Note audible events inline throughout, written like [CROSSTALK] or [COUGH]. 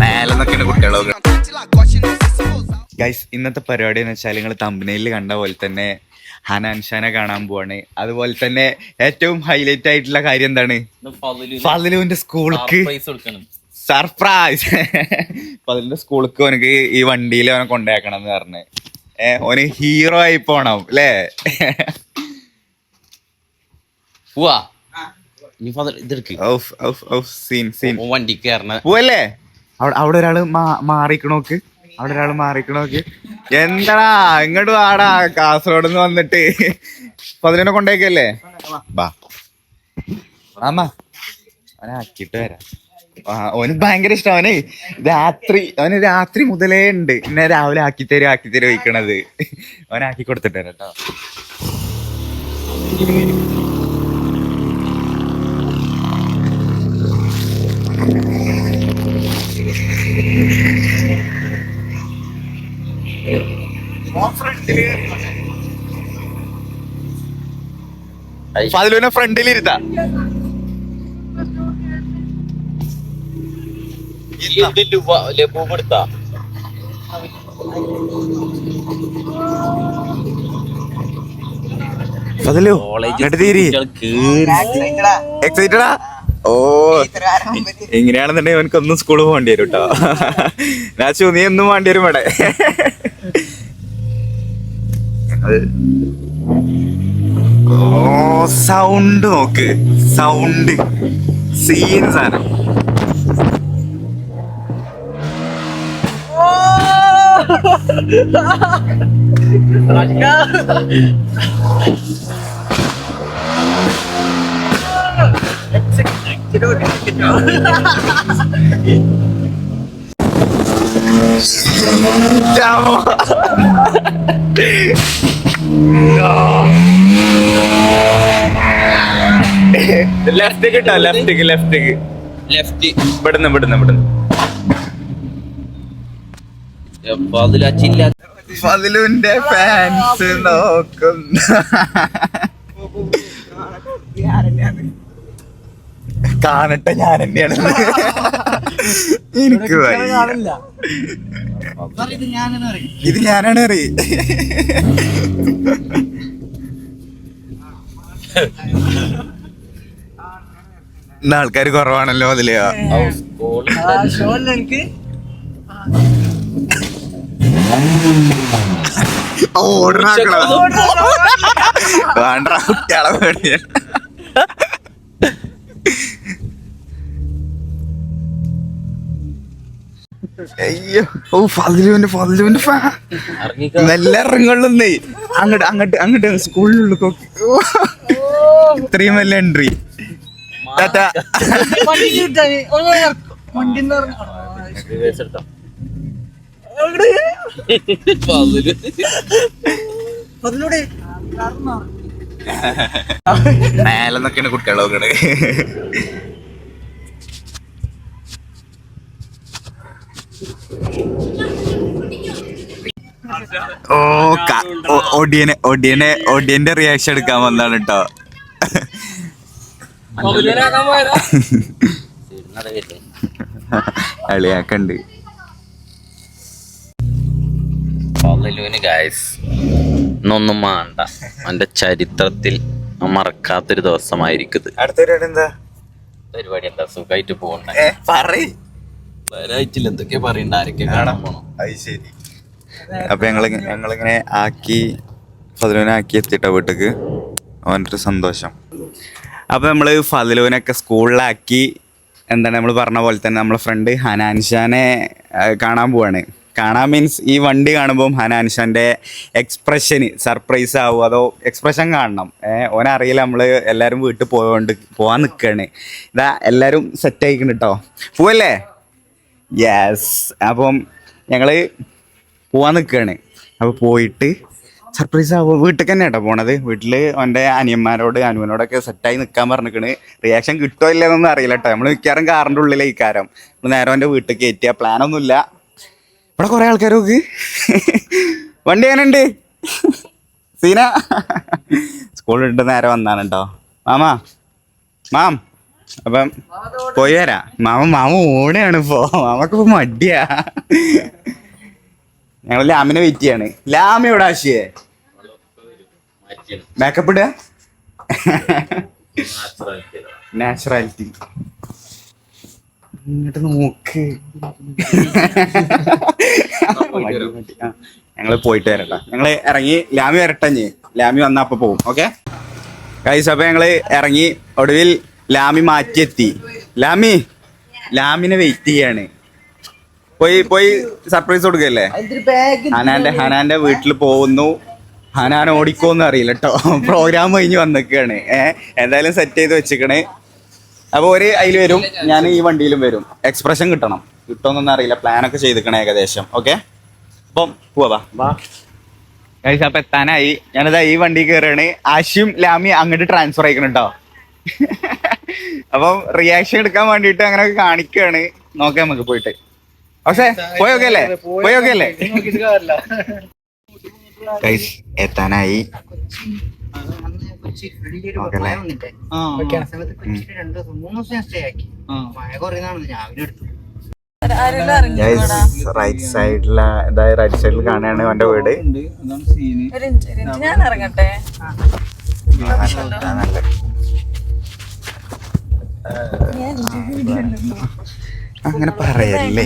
മേലെന്നൊക്കെയാണ് കുട്ടികളൊക്കെ. ഗൈസ് ഇന്നത്തെ പരിപാടി എന്ന് വെച്ചാൽ നിങ്ങൾ തമ്പനയിൽ കണ്ട പോലെ തന്നെ ഹനാൻഷാനെ കാണാൻ പോവാണ്. അതുപോലെ തന്നെ ഏറ്റവും ഹൈലൈറ്റ് ആയിട്ടുള്ള കാര്യം എന്താണ്? ഫതിലുവിന്റെ സ്കൂൾക്ക് സർപ്രൈസ് ഫതിലിന്റെ സ്കൂൾക്ക് അവനക്ക് ഈ വണ്ടിയിൽ അവനെ കൊണ്ടേക്കണം എന്ന് പറഞ്ഞ്. ഏഹ് ഓന് ഹീറോ ആയി പോണം അല്ലേ? പോവാ നീ ഫാദർ ഇതെടുക്ക്. ഔഫ്, ഔഫ്, ഔഫ്, സീൻ സീൻ. വണ്ടി കയറണ പോവല്ലേ? അവിടെ അവിടെ ഒരാൾ മാറിക്കണോക്ക്. അവിടെ ഒരാൾ മാറിക്കണോക്ക്. എന്താടാ ഇങ്ങോട്ട് വാടാ കാസർഗോഡ് നിന്ന് വന്നിട്ട്. പതിനെ കൊണ്ടേക്കല്ലേ? ബാ ആമാ അവനെ ആക്കിയിട്ട് വരാം. ആ, ഓന് ഭയങ്കര ഇഷ്ടം. അവന് രാത്രി അവന് രാത്രി മുതലേ ഉണ്ട്. എന്നെ രാവിലെ ആക്കി തരും ആക്കി തരും വയ്ക്കണത് അവനാക്കി കൊടുത്തിട്ട് കേട്ടോ അതിലൂടെ ഫ്രണ്ടിൽ ഇരുത്താ. കോളേജ് ഇങ്ങോട്ട് എക്സൈറ്റഡാ ഓ. എങ്ങനെയാണെന്നുണ്ടെങ്കിൽ അവനക്ക് ഒന്നും സ്കൂളിൽ പോകേണ്ടി വരും കേട്ടോ രാച്ചു നീ ഒന്നും വേണ്ടി വരും ഇവിടെ ഓ സൗണ്ട് നോക്ക്. സൗണ്ട് സീൻ സാധനം. ലെഫ്റ്റ് കിട്ടോ ലെഫ്റ്റ് ലെഫ്റ്റ് ലെഫ്റ്റ് ഇവിടുന്ന് ഇവിടുന്ന് ഇവിടുന്ന്. ഫതിലുന്റെ ഫാൻസ് നോക്കുന്ന കാണട്ടെ ഞാൻ തന്നെയാണ്. എനിക്ക്. ഇത് ഞാനാണ് അറി ഇന്ന് ആൾക്കാർ കുറവാണല്ലോ അതിൽ. ഓർഡറാക്കണം വേണ്ട കുട്ടികളെ പേടിയ അയ്യോ ഓ ഫതിലുവിന്റെ ഫതിലുവിന്റെ ഫാ. നല്ല ഇറങ്ങുള്ളന്നേ. അങ്ങോട്ട് അങ്ങോട്ട് അങ്ങോട്ട് സ്കൂളിലുള്ള ഇത്രയും വല്ല എൻട്രി. ടാറ്റാ. മേലെന്നൊക്കെയാണ് കുട്ടികളൊക്കെ ഓ ഒടിയനെ ഒടിയനെ ഒടിയന്റെ റിയാക്ഷൻ എടുക്കാൻ വന്നാണ് കേട്ടോ അളിയാക്കണ്ട്. ഗായ്സ് ഇന്നൊന്നും മാണ്ട. അവന്റെ ചരിത്രത്തിൽ മറക്കാത്തൊരു ദിവസമായിരിക്കും പരിപാടി എന്താ? പരിപാടി എന്താ? സുഖമായിട്ട് പോകണ്ടേ പറയ്. വരായിട്ടില്ല. എന്തൊക്കെ പറയണ്ട. ആരൊക്കെ കാണാൻ പോണം. അത് ശരി. അപ്പൊ ഞങ്ങൾ ഞങ്ങളിങ്ങനെ ആക്കി ഫതിലുവിനെ ആക്കി എത്തിട്ട വീട്ടിക്ക്. അവന്റെ ഒരു സന്തോഷം. അപ്പൊ നമ്മൾ ഫതിലുവിനൊക്കെ സ്കൂളിലാക്കി എന്താണ് നമ്മൾ പറഞ്ഞ പോലെ തന്നെ നമ്മളെ ഫ്രണ്ട് ഹനാൻഷാനെ കാണാൻ പോവാണ്. കാണാൻ മീൻസ് ഈ വണ്ടി കാണുമ്പോൾ ഹനാൻഷാന്റെ എക്സ്പ്രഷന് സർപ്രൈസ് ആവും? അതോ എക്സ്പ്രഷൻ കാണണം? ഏഹ് ഓനറിയില്ല നമ്മൾ എല്ലാവരും വീട്ടിൽ പോയോണ്ട് പോകാൻ നിൽക്കുകയാണ് ഇതാ എല്ലാവരും സെറ്റ് ആയിക്കണം കേട്ടോ പോവല്ലേ? യെസ് അപ്പം ഞങ്ങൾ പോവാൻ നിൽക്കുകയാണ് അപ്പോൾ പോയിട്ട് സർപ്രൈസ് ആവും. വീട്ടിൽ തന്നെ കേട്ടോ പോണത്. വീട്ടിൽ അവന്റെ അനിയന്മാരോട് അനുവനോടൊക്കെ സെറ്റായി നിൽക്കാൻ പറഞ്ഞിരിക്കണ് റിയാക്ഷൻ കിട്ടോ ഇല്ലെന്നൊന്നും അറിയില്ല കേട്ടോ നമ്മൾ മിക്കവാറും കാറിന്റെ ഉള്ളിലെ ഈ കാരം. നമ്മൾ നേരം അവന്റെ വീട്ടിൽ കയറ്റിയ പ്ലാനൊന്നുമില്ല ഇവിടെ കുറേ ആൾക്കാർ നോക്ക്. വണ്ടി എങ്ങനെയുണ്ട്? സീന? [LAUGHS] സ്കൂളിൽ നേരെ വന്നാണ് കേട്ടോ മാമാ. മാം. അപ്പം പോയി വരാ. മാമ മാമ ഓണയാണ് ഇപ്പോ. മാമക്ക് ഇപ്പൊ മടിയാ. ഞങ്ങൾ ലാമിനെ വെയിറ്റ് ചെയ്യാണ്. ലാമ എവിടെ ആശിയേ? മേക്കപ്പ് ഇടുക? നാച്ചുറാലിറ്റി ഇങ്ങോട്ട് നോക്ക്. ഞങ്ങൾ പോയിട്ട് വരട്ടെ. ഞങ്ങൾ ഇറങ്ങി ലാമി വരട്ടെ ലാമി വന്ന അപ്പൊ പോകും ഓക്കെ കൈസ് ഞങ്ങൾ ഇറങ്ങി ഒടുവിൽ ലാമി മാറ്റിയെത്തി. ലാമി ലാമിനെ വെയിറ്റ് ചെയ്യാണ്. പോയി പോയി സർപ്രൈസ് കൊടുക്കല്ലേ? ഹനാന്റെ ഹനാന്റെ വീട്ടിൽ പോകുന്നു. ഹനാൻ ഓടിക്കോന്ന് അറിയില്ല കേട്ടോ പ്രോഗ്രാം കഴിഞ്ഞ് വന്നിക്കാണ്. ഏഹ് എന്തായാലും സെറ്റ് ചെയ്ത് വെച്ചിക്കണേ. അപ്പൊ ഒരു അതിൽ വരും. ഞാൻ ഈ വണ്ടിയിലും വരും. എക്സ്പ്രഷൻ കിട്ടണം. കിട്ടുമെന്നൊന്നും അറിയില്ല. പ്ലാനൊക്കെ ചെയ്തിക്കണേ ഏകദേശം. ഓക്കെ അപ്പം പോവാ ഗൈസ് അപ്പൊ എത്താനായി. ഞാനിതാ ഈ വണ്ടി കയറുകയാണ് ആശിയും ലാമി അങ്ങോട്ട് ട്രാൻസ്ഫർ ആയിക്കണം കേട്ടോ അപ്പം റിയാക്ഷൻ എടുക്കാൻ വേണ്ടിട്ട് അങ്ങനെ കാണിക്കുകയാണ് നോക്കാം നമുക്ക് പോയിട്ട്. പക്ഷേ പോയൊക്കെ അല്ലേ? പോയൊക്കെ അല്ലേ ഗൈസ് എത്താനായി റൈറ്റ് സൈഡിൽ അതായത് റൈറ്റ് സൈഡിൽ കാണുകയാണ് എന്റെ വീട്. ഞാൻ ഇറങ്ങട്ടെ? നല്ല അങ്ങനെ പറയല്ലേ?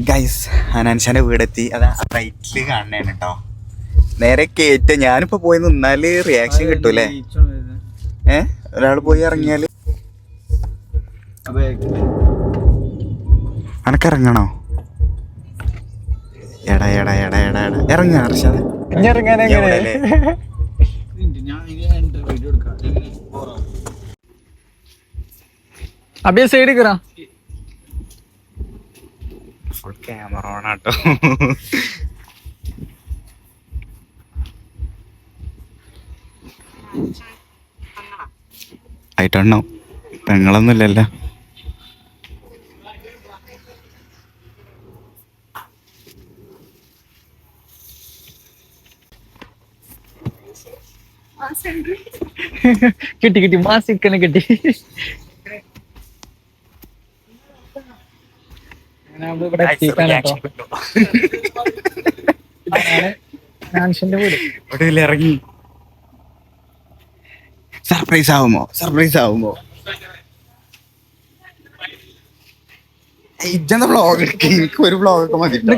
ഗൈസ് അനാൻഷാന്റെ വീടെത്തി. അത് റൈറ്റിൽ കാണണേണ് കേട്ടോ നേരെ കേറ്റ. ഞാനിപ്പോ പോയി നിന്നാൽ റിയാക്ഷൻ കിട്ടൂലേ ഏ? ഒരാൾ പോയി ഇറങ്ങിയാൽ? അനക്കിറങ്ങണോ എടാ എടാ എടാ എടാ എടാ. ഇറങ്ങ എവിടെയല്ലേ? അബിയ സൈഡ് കയറാ ഫുൾ ക്യാമറ ഓൺ ആട്ടോ. ആയിട്ടെണ്ണോ പെങ്ങളൊന്നുമില്ലല്ലോ. കിട്ടി കിട്ടി. ഇവിടെ എത്തിക്കാണ് കേട്ടോ. ഇറങ്ങി. സർപ്രൈസ് ആവുമോ? സർപ്രൈസ് ആവുമോ? ഇജെന്താ ബ്ലോഗ് എനിക്ക് ഒരു ബ്ലോഗ് ഒക്കെ മതി ട്ടോ.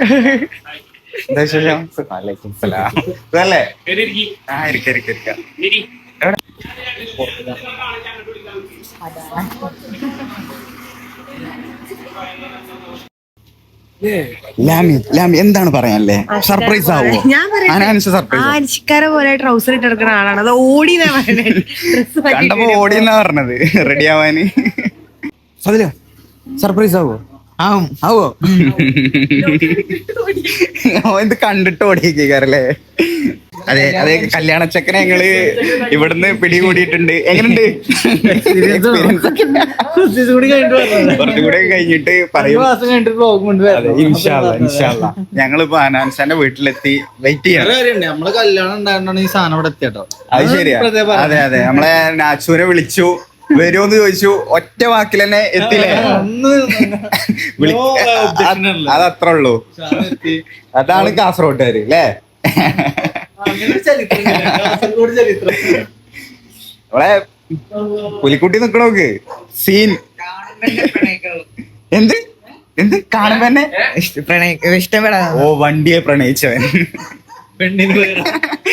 [LAUGHS] എന്താ വിശേഷം? സലാം. സുഖല്ലേ? ആ, ഇരിക്ക, ഇരിക്ക, ഇരിക്ക. എവിടെ? ലാമി ലാമി എന്താണ് പറയാനല്ലേ? സർപ്രൈസ് ആവുമോ ഞാൻ പോലെ ട്രൗസർ ഇട്ട് എടുക്കുന്ന ആളാണ്. അത് ഓടി കണ്ടപ്പോ ഓടിയെന്നാ പറഞ്ഞത്. റെഡി ആവാന്. സർപ്രൈസ് ആവോ? ആവും. ഇത് കണ്ടിട്ട് ഓടിയേക്കാരല്ലേ അതെ അതെ കല്യാണച്ചക്കനെ ഞങ്ങൾ ഇവിടുന്ന് പിടികൂടിയിട്ടുണ്ട്. എങ്ങനെയുണ്ട്. കുറച്ചും കൂടെ കഴിഞ്ഞിട്ട് ഒരു പറയും. ഇൻഷാല്ല ഇൻഷാല്ല ഞങ്ങളിപ്പോ അനാൻസാന്റെ വീട്ടിലെത്തി വെയിറ്റ് ചെയ്യാം നമ്മൾ കല്യാണം ഉണ്ടായിരുന്നാണ് ഈ സാധനം ഇവിടെ എത്തിയട്ടോ. അത് ശരിയാ. അതെ അതെ. നമ്മളെ നാച്ചുവിനെ വിളിച്ചു. വരുമോന്ന് ചോദിച്ചു ഒറ്റ വാക്കിൽ തന്നെ എത്തില്ലേ അത് അത് അത്ര ഉള്ളൂ. അതാണ് കാസർഗോട്ടുകാര് അല്ലേ നമ്മളെ പുലിക്കുട്ടി നിക്കണോക്ക് സീൻ. എന്ത്? എന്ത്? കാണുമ്പോ തന്നെ? ഇഷ്ടപ്പെടാ. ഓ വണ്ടിയെ പ്രണയിച്ചവൻ. പെണ്ണിന്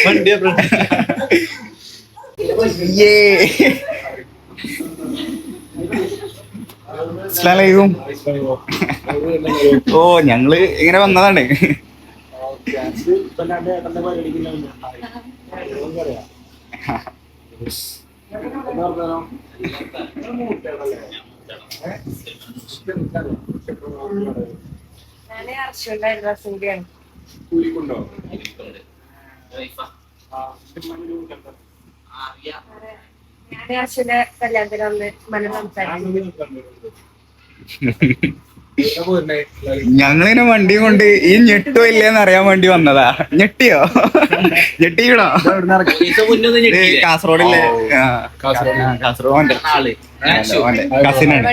വണ്ടിയെ യേ. അസ്സലാമലൈക്കും. ഓ ഞങ്ങൾ ഇങ്ങനെ വന്നതാണ്. ഞാനേ അർഷുണ്ടായിരുന്നു സൂര്യാണ് ഞാൻ അച്ഛന്റെ കല്യാണത്തിന് വന്ന് മന ഞങ്ങളിങ്ങനെ വണ്ടി കൊണ്ട് ഈ ഞെട്ടോ ഇല്ലേന്ന് അറിയാൻ വേണ്ടി വന്നതാ. ഞെട്ടിയോ? ഞെട്ടിക്കണോ? കാസർഗോഡില്ലേ? കാസർഗോഡ്. കസിനാണ്.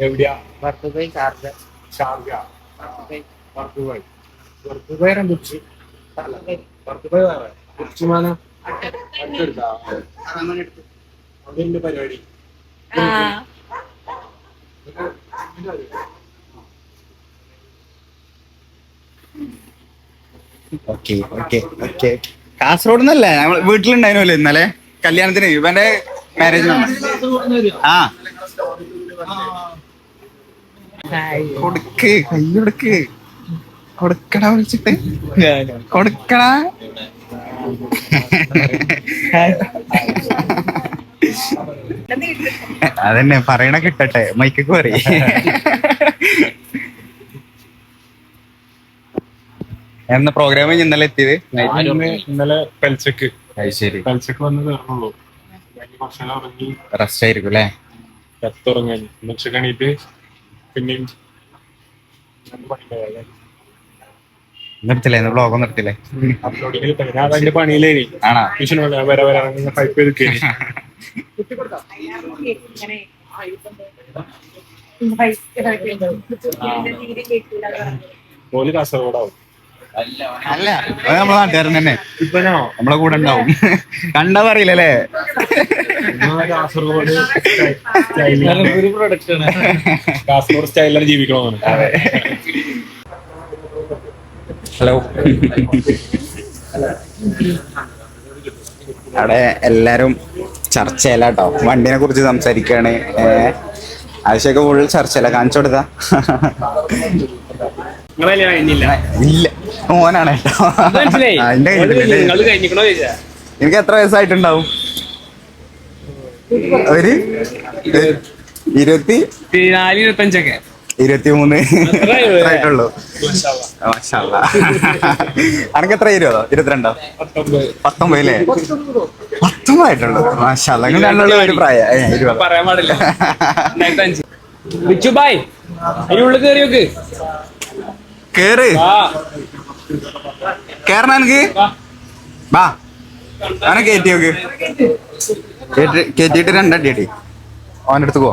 എവിടെയാ? ഷാർജ. വേറെ. അടുത്തെടുത്താ അതിന്റെ പരിപാടി? Okay okay okay. കാസർഗോഡ് നിന്നല്ലേ നമ്മൾ വീട്ടിലുണ്ടായിരുന്നല്ലോ ഇന്നലെ. കല്യാണത്തിന്. ഇവന്റെ മാരേജ് ആ. കൊടുക്ക് കൈ കൊടുക്ക്. കൊടുക്കടാ വിളിച്ചിട്ട്. കൊടുക്കടാ. [LAUGHS] അതന്നെ പറയണ കിട്ടട്ടെ. മൈക്കൊക്കെ പറയ എന്ന പ്രോഗ്രാം ഇന്നലെ എത്തിയത്? ഇന്നലെ പെൽച്ചക്ക് ശരി. പെൽച്ചക്ക് വന്ന് തീർന്നുള്ളൂ റെസ്റ്റ് ആയിരിക്കും അല്ലേ? പുറത്തിറങ്ങാൻ ഉച്ചക്കണീറ്റ് പിന്നെയും നിർത്തില്ലേ? ബ്ലോഗ് നിർത്തില്ലേ അതിന്റെ ആണാ? വരെ വരെ ടൈപ്പ് ചെയ്ത് ഇങ്ങനെ തീരെ കേൾക്കില്ല ഓൽ കാസർഗോഡാവും. അല്ല അത് നമ്മളെ നാട്ടുകാരൻ തന്നെ. ഇപ്പനോ നമ്മളെ കൂടെ ഉണ്ടാവും. കണ്ടാ പറയില്ലല്ലേ കാസർഗോഡ് കാസർഗോഡ് സ്റ്റൈലാണ് ജീവിക്കണമെന്ന് ഹലോ. അവിടെ എല്ലാരും ചർച്ചയിലാട്ടോ വണ്ടിനെ കുറിച്ച് സംസാരിക്കാണ്. ആവശ്യമൊക്കെ ഫുൾ ചർച്ചയില കാണിച്ചു കൊടുത്താ. ഇല്ല. കേട്ടോ. കഴിഞ്ഞിക്കണോ എനിക്ക് എത്ര വയസ്സായിട്ടുണ്ടാവും? ഒരു? ഇരുപത്തി? നാല് ഇരുപത്തഞ്ചൊക്കെ. ഇരുപത്തി മൂന്ന് അത്രയേ ആയിട്ടുള്ളൂ അനക്ക് എത്ര ഇരുപതോ? ഇരുപത്തിരണ്ടോ? പത്തൊമ്പത്. പത്തൊമ്പത് അല്ലേ? പത്തൊമ്പതായിട്ടുള്ളൂ. മാഷാല്ല നിങ്ങൾ രണ്ടുള്ള ഒരു പ്രായം. ഇരുപത്? പറയാൻ പാടില്ല. അഞ്ച്. ബിച്ചു ബായ് അതിന്റെ ഉള്ളിൽ കയറി നോക്ക്. കേറ്. ആ കേറണ എനിക്ക്. വാ. അവനെ കയറ്റി നോക്ക്. കയറ്റിയിട്ട് രണ്ടടി അടി. അവന്റെ അടുത്ത് പോ.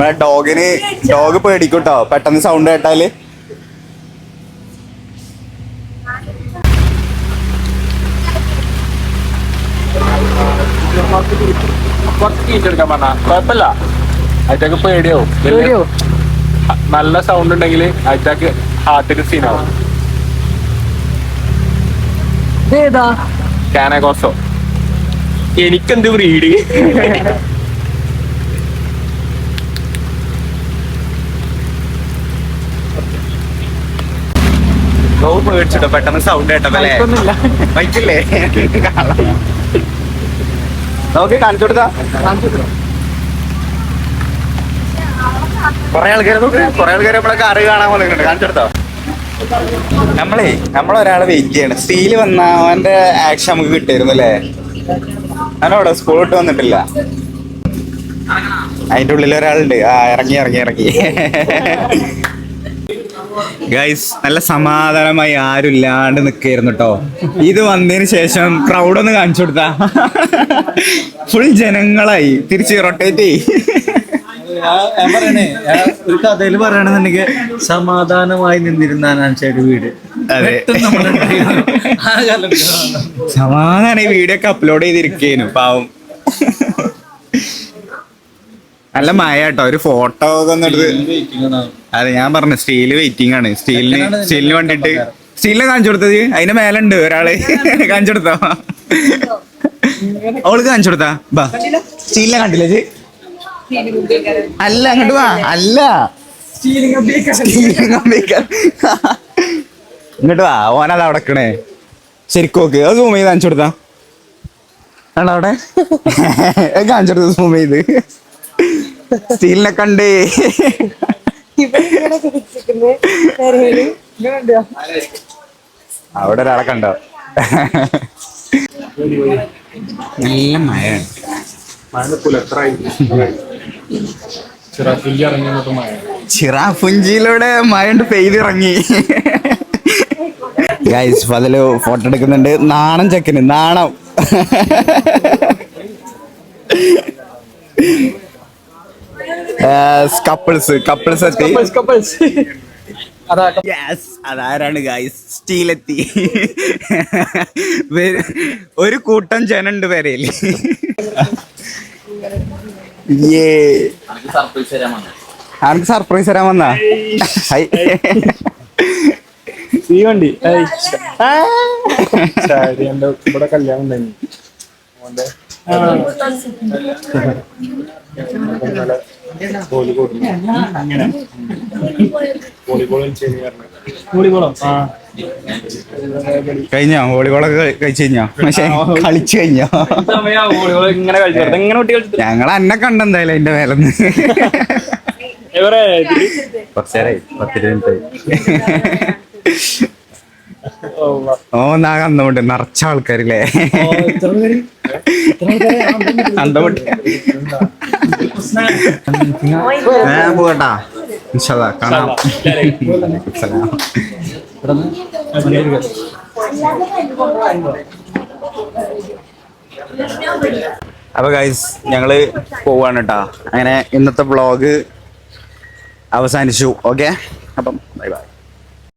നമ്മളെ ഡോഗിന് ഡോഗ് പേടിക്കൂട്ടോ. പെട്ടെന്ന് സൗണ്ട് കേട്ടാൽ. കുറച്ച് കീറ്റെടുക്കാൻ പറഞ്ഞ. കുഴപ്പമില്ല. അയച്ചാക്ക് പേടിയാവും. നല്ല സൗണ്ട് ഉണ്ടെങ്കിൽ അയച്ചാക്ക് ഹാർട്ടിന് സീനാവും കാനകോസോ എനിക്കെന്ത് ബ്രീഡ് ഡോഗ് പേടിച്ചിട്ടോ പെട്ടെന്ന് സൗണ്ട് കേട്ടപ്പല്ലേ ബൈക്കില്ലേ നോക്കി കാണിച്ചു കൊടുത്താ കൊറേ ആൾക്കാരെ നോക്ക് കൊറേ ആൾക്കാരെ നമ്മളെ കാറ് കാണാൻ പോലെ കാണിച്ചു കൊടുത്തോ? നമ്മളേ നമ്മളൊരാളെ വെയിറ്റ് ചെയ്യണം. സ്റ്റീൽ വന്ന അവന്റെ ആക്ഷൻ നമുക്ക് കിട്ടിയിരുന്നു അല്ലേ? അവനോടെ സ്കൂൾ വിട്ട് വന്നിട്ടില്ല. അതിന്റെ ഉള്ളിൽ ഒരാളുണ്ട്. ആ ഇറങ്ങി ഇറങ്ങി ഇറങ്ങി. ഗൈസ് നല്ല സമാധാനമായി ആരും ഇല്ലാണ്ട് നിക്കായിരുന്നു കേട്ടോ ഇത് വന്നതിന് ശേഷം ക്രൗഡൊന്ന് കാണിച്ചു കൊടുത്താ. ഫുൾ ജനങ്ങളായി. തിരിച്ച് റൊട്ടേറ്റ് ചെയ് ഞാൻ പറയണേ ഞാൻ ഒരു കഥയിൽ പറയണെന്നുണ്ടെങ്കിൽ സമാധാനമായി നിന്നിരുന്നാണ് ഒരു വീട്. അതെ. [LAUGHS] സമാധാന വീഡിയോ ഒക്കെ അപ്ലോഡ് ചെയ്തിരിക്കേനു പാവം. നല്ല മഴ കേട്ടോ ഒരു ഫോട്ടോ ഒക്കെ അതെ ഞാൻ പറഞ്ഞു സ്റ്റീൽ വെയിറ്റിംഗ് ആണ്. സ്റ്റീലിന് സ്റ്റീലിന് വേണ്ടിട്ട് സ്റ്റീലിനെ കാണിച്ചു കൊടുത്തത്? അതിന്റെ മേലുണ്ട് ഒരാൾ. കാണിച്ചു കൊടുത്തോ? അവൾക്ക് കാണിച്ചു കൊടുത്താ? ബാ. സ്റ്റീലിനെ കണ്ടില്ലേ അല്ല അങ്ങോട്ട് വാ. അല്ല. ഇങ്ങോട്ട് വാ. ഓനത് അടക്കണേ ശരിക്കും ഓക്കെ അത് സൂം ചെയ്ത് കാണിച്ചു കൊടുത്താ. അവിടെ? [LAUGHS] കാണിച്ചു കൊടുത്ത സൂം ചെയ്ത്. സ്റ്റീലിനെ കണ്ടേ. അവിടെ ഒരാളെ കണ്ടോ? നല്ല മഴയാണ്. ചിറാഫുഞ്ചിയിലൂടെ മഴണ്ട് പെയ്തിറങ്ങി. ഗൈസ് അതിൽ ഫോട്ടോ എടുക്കുന്നുണ്ട്. നാണം ചെക്കന് നാണം. കപ്പിൾസ് കപ്പിൾസ് എത്തി യെസ് അതാരാണ് ഗായ്സ് സ്റ്റീലെത്തി. ഒരു കൂട്ടം ജനുണ്ട് വന്നു ആർക്ക് സർപ്രൈസ് തരാൻ വന്നാ? തീവണ്ടി ഇവിടെ കല്യാണം ഉണ്ടായിരുന്നു വോളിബോൾ ഇങ്ങനെ വോളിബോൾ വോളിബോളോ ആ കഴിഞ്ഞോ? വോളിബോളൊക്കെ കഴിച്ചു കഴിഞ്ഞോ? പക്ഷെ കളിച്ചു കഴിഞ്ഞോ? ഞങ്ങൾ അന്നെ കണ്ടെന്തായാലും അതിന്റെ മേലെന്ന് ഇവരെ കുറച്ചേരായി പത്തിരുപത് ഓ നാ അന്തമുണ്ട് നിറച്ച ആൾക്കാരില്ലേ? അന്തമുട്ടി. ഞാൻ പോകട്ടാ. കാണാം. അപ്പൊ ഗൈസ് ഞങ്ങൾ പോവാണ് കേട്ടാ അങ്ങനെ ഇന്നത്തെ വ്ളോഗ് അവസാനിച്ചു ഓക്കെ അപ്പം ബൈ ബൈ